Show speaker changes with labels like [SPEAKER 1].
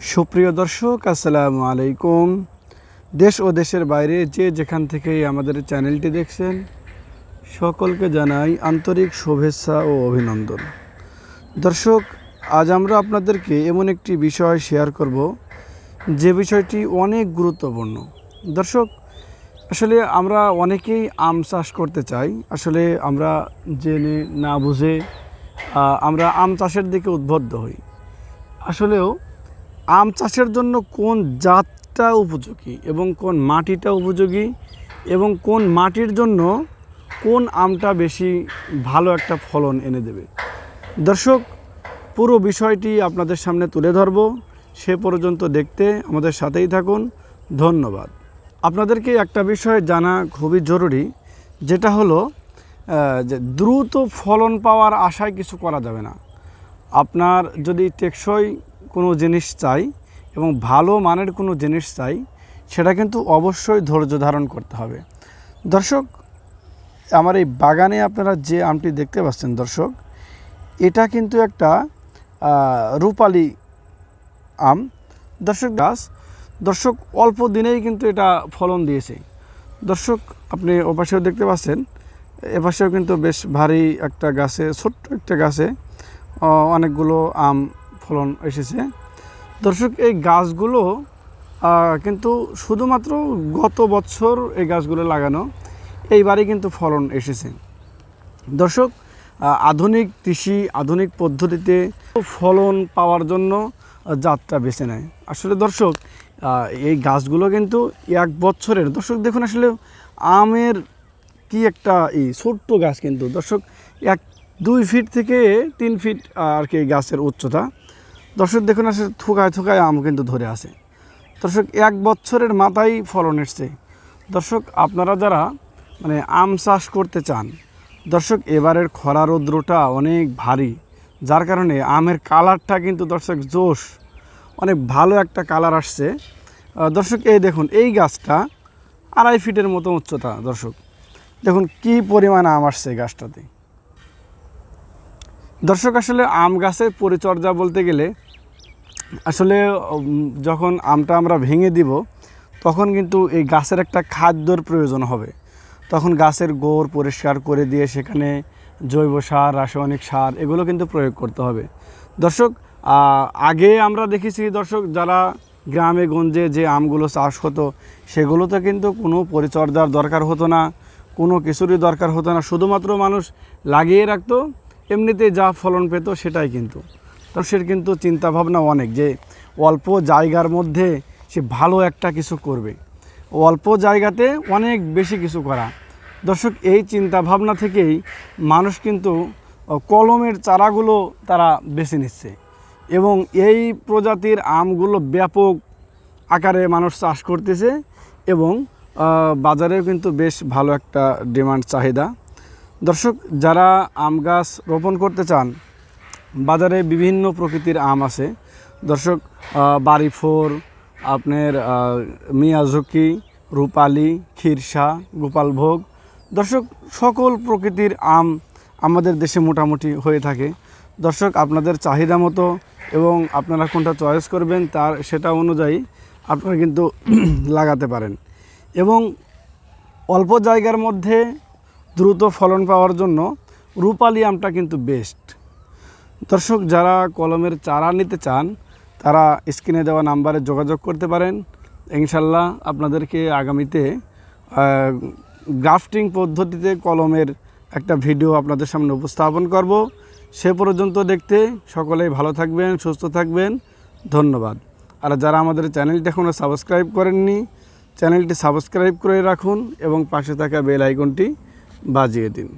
[SPEAKER 1] সুপ্রিয় দর্শক, আসসালামু আলাইকুম। দেশ ও দেশের বাইরে যে যেখান থেকে আমাদের চ্যানেলটি দেখছেন, সকলকে জানাই আন্তরিক শুভেচ্ছা ও অভিনন্দন। দর্শক, আজ আমরা আপনাদেরকে এমন একটি বিষয় শেয়ার করব, যে বিষয়টি অনেক গুরুত্বপূর্ণ। দর্শক, আসলে আমরা অনেকেই আম চাষ করতে চাই। আসলে আমরা জেনে না বুঝে আমরা আম চাষের দিকে উদ্বুদ্ধ হই। আসলেও আম চাষের জন্য কোন জাতটা উপযোগী এবং কোন মাটিটা উপযোগী এবং কোন মাটির জন্য কোন আমটা বেশি ভালো একটা ফলন এনে দেবে? দর্শক, পুরো বিষয়টি আপনাদের সামনে তুলে ধরব। সে পর্যন্ত দেখতে আমাদের সাথেই থাকুন। ধন্যবাদ। আপনাদেরকে একটা বিষয় জানা খুবই জরুরি, যেটা হলো যে দ্রুত ফলন পাওয়ার আশায় কিছু করা যাবে না। আপনার যদি টেকসই কোনো জিনিস চাই এবং ভালো মানের কোনো জিনিস চাই, সেটা কিন্তু অবশ্যই ধৈর্য ধারণ করতে হবে। দর্শক, আমার এই বাগানে আপনারা যে আমটি দেখতে পাচ্ছেন দর্শক, এটা কিন্তু একটা রূপালি আম। দর্শক, গাছ, দর্শক অল্প দিনেই কিন্তু এটা ফলন দিয়েছে। দর্শক, আপনি ওপাশেও দেখতে পাচ্ছেন, এপাশেও কিন্তু বেশ ভারী একটা গাছে, ছোট্ট একটা গাছে অনেকগুলো আম ফলন এসেছে। দর্শক, এই গাছগুলো কিন্তু শুধুমাত্র গত বছর এই গাছগুলো লাগানো, এইবারই কিন্তু ফলন এসেছে। দর্শক আধুনিক কৃষি, আধুনিক পদ্ধতিতে ফলন পাওয়ার জন্য জাতটা বেছে নেয়। আসলে দর্শক এই গাছগুলো কিন্তু এক বছরের, দর্শক দেখুন আসলে আমের কি একটা এই ছোট্ট গাছ কিন্তু। দর্শক, এক, দুই ফিট থেকে তিন ফিট আর কি গাছের উচ্চতা। দর্শক দেখুন আসলে থুকায় থুকায় আম কিন্তু ধরে আছে। দর্শক, এক বছরের মাথায় ফলন এসছে। দর্শক, আপনারা যারা মানে আম চাষ করতে চান, দর্শক, এবারের খরা রৌদ্রটা অনেক ভারী। যার কারণে আমের কালারটা কিন্তু দর্শক জোশ। অনেক ভালো একটা কালার আসছে। দর্শক, এই দেখুন, এই গাছটা আড়াই ফিটের মতো উচ্চতা, দর্শক। দেখুন, কি পরিমাণ আম আসছে এই গাছটাতে। দর্শক, আসলে আম গাছের পরিচর্যা বলতে গেলে আসলে যখন আমটা আমরা ভেঙে দিব, তখন কিন্তু এই গাছের একটা খাদ্যর প্রয়োজন হবে। তখন গাছের গোড় পরিষ্কার করে দিয়ে সেখানে জৈব সার, রাসায়নিক সার, এগুলো কিন্তু প্রয়োগ করতে হবে। দর্শক আগে আমরা দেখেছি, দর্শক, যারা গ্রামে, গঞ্জে যে আমগুলো চাষ হতো, সেগুলোতে কিন্তু কোনো পরিচর্যার দরকার হতো না, কোনো কিছুরই দরকার হতো না। শুধুমাত্র মানুষ লাগিয়ে রাখতো এমনিতে যা ফলন পেত সেটাই কিন্তু। দর্শকের কিন্তু চিন্তাভাবনা অনেক যে অল্প জায়গার মধ্যে সে ভালো একটা কিছু করবে। অল্প জায়গাতে অনেক বেশি কিছু করা। দর্শক, এই চিন্তা ভাবনা থেকেই মানুষ কিন্তু কলমের চারাগুলো তারা বেছে নিচ্ছে এবং এই প্রজাতির আমগুলো ব্যাপক আকারে মানুষ চাষ করতেছে এবং বাজারেও কিন্তু বেশ ভালো একটা ডিমান্ড, চাহিদা। দর্শক, যারা আম গাছ রোপণ করতে চান বাজারে বিভিন্ন প্রকৃতির আম আছে। দর্শক আহ, বাড়ি ফোর আপনার মিয়াঝুকি রূপালি খিরসা গোপালভোগ দর্শক সকল প্রকৃতির আম আমাদের দেশে মোটামুটি হয়ে থাকে। দর্শক আপনাদের চাহিদা মতো এবং আপনারা কোনটা চয়েস করবেন তার সেটা অনুযায়ী আপনারা কিন্তু লাগাতে পারেন। এবং অল্প জায়গার মধ্যে দ্রুত ফলন পাওয়ার জন্য রূপালি আমটা কিন্তু বেস্ট দর্শক, যারা কলমের চারা নিতে চান, তারা স্ক্রিনে দেওয়া নাম্বারে যোগাযোগ করতে পারেন। ইনশাল্লাহ আপনাদেরকে আগামীতে গ্রাফটিং পদ্ধতিতে কলমের একটা ভিডিও আপনাদের সামনে উপস্থাপন করব। সে পর্যন্ত দেখতে সকলেই ভালো থাকবেন, সুস্থ থাকবেন। ধন্যবাদ। আর যারা আমাদের চ্যানেলটি এখনও সাবস্ক্রাইব করেননি, চ্যানেলটি সাবস্ক্রাইব করে রাখুন এবং পাশে থাকা বেল আইকনটি বাজিয়ে দিন।